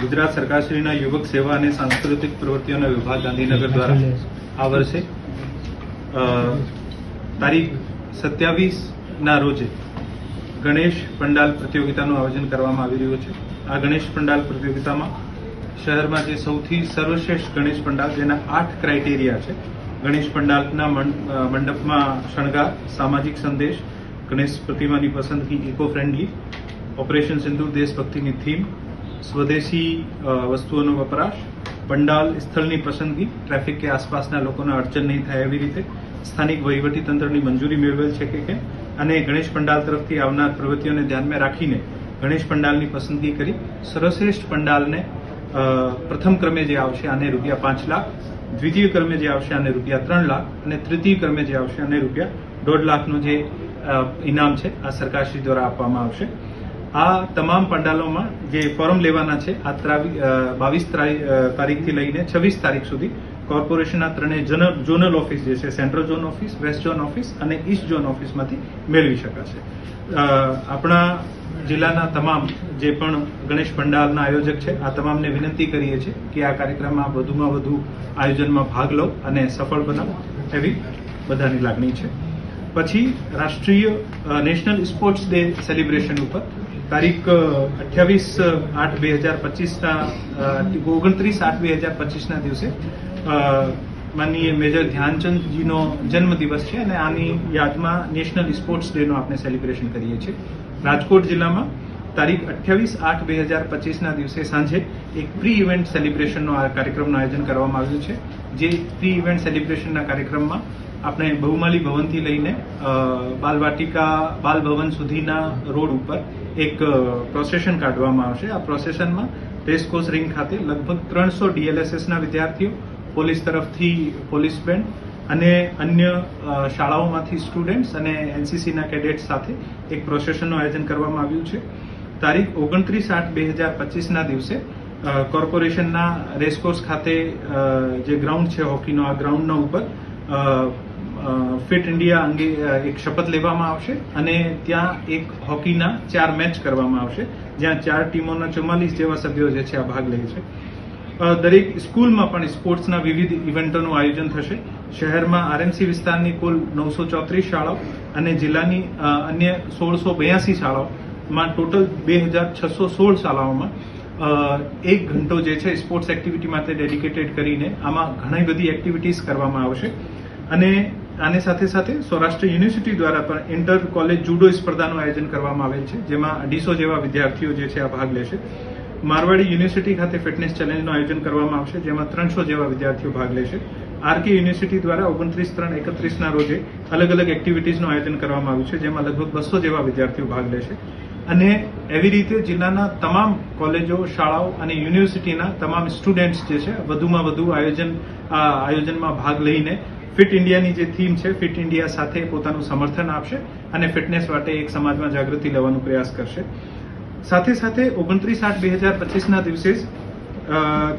ગુજરાત સરકારશ્રીના યુવક સેવા અને સાંસ્કૃતિક પ્રવૃત્તિઓના વિભાગ ગાંધીનગર દ્વારા આ વર્ષે તારીખ સત્યાવીસ ના રોજે ગણેશ પંડાલ પ્રતિયોગિતાનું આયોજન કરવામાં આવી રહ્યું છે. આ ગણેશ પંડાલ પ્રતિયોગિતામાં શહેરમાં જે સૌથી સર્વશ્રેષ્ઠ ગણેશ પંડાલ, જેના આઠ ક્રાઇટેરિયા છે, ગણેશ પંડાલના મંડપમાં શણગાર, સામાજિક સંદેશ, ગણેશ પ્રતિમાની પસંદગી ઇકો ફ્રેન્ડલી ઓપરેશન સિંધુ દેશભક્તિની થીમ સ્વદેશી વસ્તુઓનો વપરાશ, પંડાલ, સ્થળની પસંદગી ટ્રાફિક કે આસપાસના લોકોને અડચણ નહીં થાય એવી રીતે, સ્થાનિક વહીવટી તંત્રની મંજૂરી મેળવેલ છે કે કેમ? અને ગણેશ પંડાલ તરફથી આવનાર પ્રવૃત્તિઓને ધ્યાનમાં રાખીને ગણેશ પંડાલની પસંદગી કરી સર્વશ્રેષ્ઠ પંડાલને પ્રથમ ક્રમે જે આવશે આને રૂપિયા પાંચ લાખ, દ્વિતીય ક્રમે જે આવશે આને રૂપિયા ત્રણ લાખ, અને તૃતીય ક્રમે જે આવશે આને રૂપિયા દોઢ લાખનું જે ઇનામ છે આ સરકારશ્રી દ્વારા આપવામાં આવશે. આ તમામ પંડાલોમાં જે ફોર્મ લેવાના છે, આ બાવીસ તારીખથી લઈને છવ્વીસ તારીખ સુધી કોર્પોરેશનના ત્રણેય ઝોનલ ઓફિસ જે છે, central zone office, west zone office અને ઈસ્ટ ઝોન ઓફિસમાંથી મેળવી શકાશે. આપણા જિલ્લાના તમામ જે પણ ગણેશ પંડાલના આયોજક છે, આ તમામને વિનંતી કરીએ છીએ કે આ કાર્યક્રમમાં વધુમાં વધુ આયોજનમાં ભાગ લો અને સફળ બનાવો એવી બધાની લાગણી છે. પછી રાષ્ટ્રીય નેશનલ સ્પોર્ટ્સ ડે સેલિબ્રેશન ઉપર તારીખ અઠ્યાવીસ આઠ, બે હજાર પચીસના ઓગણત્રીસ, આઠ, બે હજાર પચીસના દિવસે માનીએ મેજર ધ્યાનચંદજીનો જન્મ દિવસ છે અને આની યાદમાં નેશનલ સ્પોર્ટ્સ ડેનો આપણે સેલિબ્રેશન કરીએ છીએ. રાજકોટ જિલ્લામાં તારીખ અઠ્યાવીસ, આઠ, બે હજાર પચીસના દિવસે સાંજે એક પ્રી ઇવેન્ટ સેલિબ્રેશનનો આ કાર્યક્રમનું આયોજન કરવામાં આવ્યું છે. જે પ્રી ઇવેન્ટ સેલિબ્રેશનના કાર્યક્રમમાં આપણે બહુમાલી ભવનથી લઈને બાલવાટિકા બાલ ભવન સુધીના રોડ ઉપર એક પ્રોસેશન કાઢવામાં આવશે. આ પ્રોસેશનમાં રેસકોર્સ રિંગ ખાતે લગભગ ત્રણસો ડીએલએસએસના વિદ્યાર્થીઓ, પોલીસ તરફથી પોલીસ બેન્ડ અને અન્ય શાળાઓમાંથી સ્ટુડન્ટ્સ અને એનસીસીના કેડેટ્સ સાથે એક પ્રોસેશનનું આયોજન કરવામાં આવ્યું છે. તારીખ ઓગણત્રીસ આઠ બે હજાર પચીસના દિવસે કોર્પોરેશનના રેસકોર્સ ખાતે જે ગ્રાઉન્ડ છે હોકીનો, આ ગ્રાઉન્ડના ઉપર ફિટ ઇન્ડિયા અંગે એક શપથ લેવામાં આવશે અને ત્યાં એક હોકીના ચાર મેચ કરવામાં આવશે, જ્યાં ચાર ટીમોના ચુમ્માલીસ જેવા સભ્યો જે છે આ ભાગ લે છે. દરેક સ્કૂલમાં પણ સ્પોર્ટ્સના વિવિધ ઇવેન્ટોનું આયોજન થશે. શહેરમાં આરએમસી વિસ્તારની કુલ નવસો ચોત્રીસ શાળાઓ અને જિલ્લાની અન્ય સોળસો બ્યાસી શાળાઓમાં ટોટલ બે હજાર છસો સોળ શાળાઓમાં એક ઘંટો જે છે સ્પોર્ટ્સ એક્ટિવિટી માટે ડેડિકેટેડ કરીને આમાં ઘણી બધી એક્ટિવિટીઝ કરવામાં આવશે. અને આની સાથે સાથે સૌરાષ્ટ્ર યુનિવર્સિટી દ્વારા પણ ઇન્ટર કોલેજ જુડો સ્પર્ધાનું આયોજન કરવામાં આવેલ છે, જેમાં અઢીસો જેવા વિદ્યાર્થીઓ જે છે આ ભાગ લેશે. મારવાડી યુનિવર્સિટી ખાતે ફિટનેસ ચેલેન્જનું આયોજન કરવામાં આવશે, જેમાં ત્રણસો જેવા વિદ્યાર્થીઓ ભાગ લેશે. આરકે યુનિવર્સિટી દ્વારા ઓગણત્રીસ ત્રણ એકત્રીસના રોજે અલગ અલગ એક્ટિવિટીઝનું આયોજન કરવામાં આવ્યું છે, જેમાં લગભગ બસો જેવા વિદ્યાર્થીઓ ભાગ લેશે. અને એવી રીતે જિલ્લાના તમામ કોલેજો, શાળાઓ અને યુનિવર્સિટીના તમામ સ્ટુડન્ટ્સ જે છે, વધુમાં વધુ આયોજન આયોજનમાં ભાગ લઈને ફિટ ઇન્ડિયાની જે થીમ છે, ફિટ ઇન્ડિયા સાથે પોતાનું સમર્થન આપશે અને ફિટનેસ માટે એક સમાજમાં જાગૃતિ લેવાનો પ્રયાસ કરશે. સાથે સાથે ઓગણત્રીસ આઠ બે હજાર પચીસના દિવસે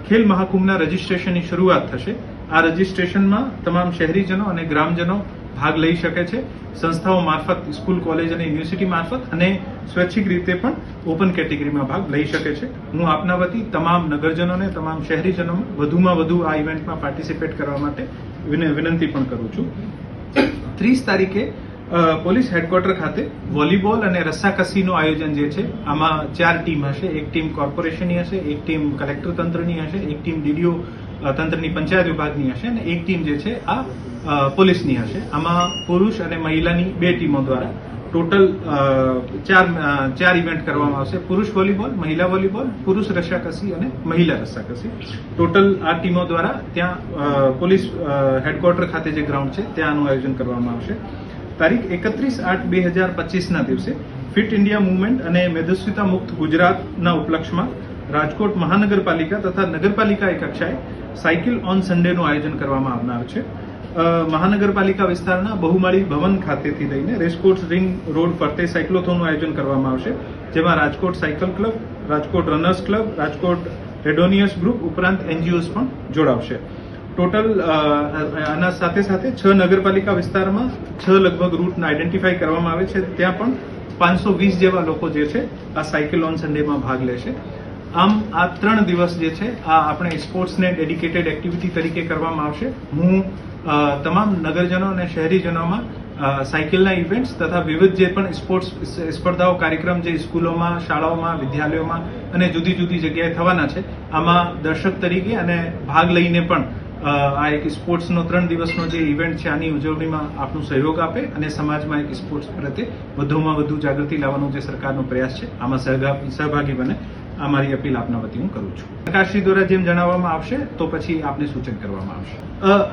ખેલ મહાકુંભના રજીસ્ટ્રેશનની શરૂઆત થશે. આ રજીસ્ટ્રેશનમાં તમામ શહેરીજનો અને ગ્રામજનો ભાગ લઈ શકે છે. સંસ્થાઓ મારફત, સ્કૂલ, કોલેજ અને યુનિવર્સિટી મારફત અને સ્વૈચ્છિક રીતે પણ ઓપન કેટેગરીમાં ભાગ લઈ શકે છે. હું આપના વતી તમામ નગરજનોને, તમામ શહેરીજનોને વધુમાં વધુ આ ઇવેન્ટમાં પાર્ટિસિપેટ કરવા માટે વિનંતી પણ કરું છું. ત્રીસ તારીખે પોલીસ હેડક્વાર્ટર ખાતે વોલીબોલ અને રસ્સાકસીનું આયોજન જે છે, આમાં ચાર ટીમ હશે. એક ટીમ કોર્પોરેશનની હશે, એક ટીમ કલેક્ટર તંત્રની હશે, એક ટીમ ડીડીઓ તંત્રની પંચાયત વિભાગની હશે અને એક ટીમ જે છે, આ પોલીસની હશે. આમાં પુરુષ અને મહિલાની બે ટીમો દ્વારા ટોટલ ચાર ચાર ઇવેન્ટ કરવામાં આવશે. પુરુષ વોલીબોલ, મહિલા વોલીબોલ, પુરુષ રસ્સાકસી અને મહિલા રસ્સાકસી ટોટલ આ ટીમો દ્વારા ત્યાં પોલીસ હેડક્વાર્ટર ખાતે જે ગ્રાઉન્ડ છે, ત્યાંનું આયોજન કરવામાં આવશે. તારીખ એકત્રીસ આઠ બે હજાર પચીસના દિવસે ફિટ ઇન્ડિયા મુવમેન્ટ અને મેદસ્વીતા મુક્ત ગુજરાતના ઉપલક્ષમાં રાજકોટ મહાનગરપાલિકા તથા નગરપાલિકા કક્ષાએ સાયકલ ઓન સન્ડેનું આયોજન કરવામાં આવનાર છે. મહાનગરપાલિકા વિસ્તારના બહુમાળી ભવન ખાતેથી લઈને રેસકોર્સ રિંગ રોડ ફરતે સાયક્લોથોનનું આયોજન કરવામાં આવશે, જેમાં Rajkot cycle club, Rajkot runners club, Rajkot randonneurs group ઉપરાંત એનજીઓસ પણ જોડાવશે. ટોટલ આના સાથે સાથે છ નગરપાલિકા વિસ્તારમાં છ લગભગ રૂટને આઈડેન્ટિફાઈ કરવામાં આવે છે. ત્યાં પણ પાંચસો વીસ જેવા લોકો જે છે આ સાયકલ ઓન સન્ડેમાં ભાગ લેશે. આમ આ ત્રણ દિવસ જે છે, આ આપણે સ્પોર્ટ્સને ડેડિકેટેડ એક્ટિવિટી તરીકે કરવામાં આવશે. હું તમામ નગરજનો અને શહેરીજનોમાં સાયકલના ઇવેન્ટ્સ તથા વિવિધ જે પણ સ્પોર્ટ્સ સ્પર્ધાઓ, કાર્યક્રમ જે સ્કૂલોમાં, શાળાઓમાં, વિદ્યાલયોમાં અને જુદી જુદી જગ્યાએ થવાના છે, આમાં દર્શક તરીકે અને ભાગ લઈને પણ આ એક સ્પોર્ટ્સનો ત્રણ દિવસનો જે ઇવેન્ટ છે, આની ઉજવણીમાં આપનું સહયોગ આપે અને સમાજમાં એક સ્પોર્ટ્સ પ્રત્યે વધુમાં વધુ જાગૃતિ લાવવાનો જે સરકારનો પ્રયાસ છે, આમાં સહભાગી બને. આ મારી અપીલ આપના વતી હું કરું છું. સરકારશ્રી દ્વારા જેમ જણાવવામાં આવશે, તો પછી આપને સૂચન કરવામાં આવશે.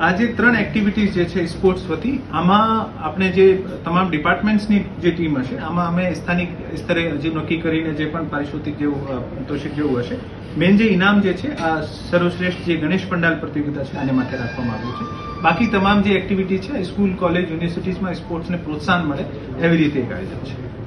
આજે ત્રણ એક્ટિવિટીઝ જે છે સ્પોર્ટ્સ વતી, આમાં આપણે જે તમામ ડિપાર્ટમેન્ટ્સની જે ટીમ હશે, આમાં અમે સ્થાનિક સ્તરે જે નક્કી કરીને જે પણ પારિતોષિક જેવું પારિતોષિક જેવું હશે, મેન જે ઇનામ જે છે, આ સર્વશ્રેષ્ઠ જે ગણેશ પંડાલ પ્રતિયોગિતા છે, આને માટે રાખવામાં આવ્યું છે. બાકી તમામ જે એક્ટિવિટી છે સ્કૂલ કોલેજ યુનિવર્સિટીઝમાં સ્પોર્ટ્સને પ્રોત્સાહન મળે એવી રીતે આયોજન છે.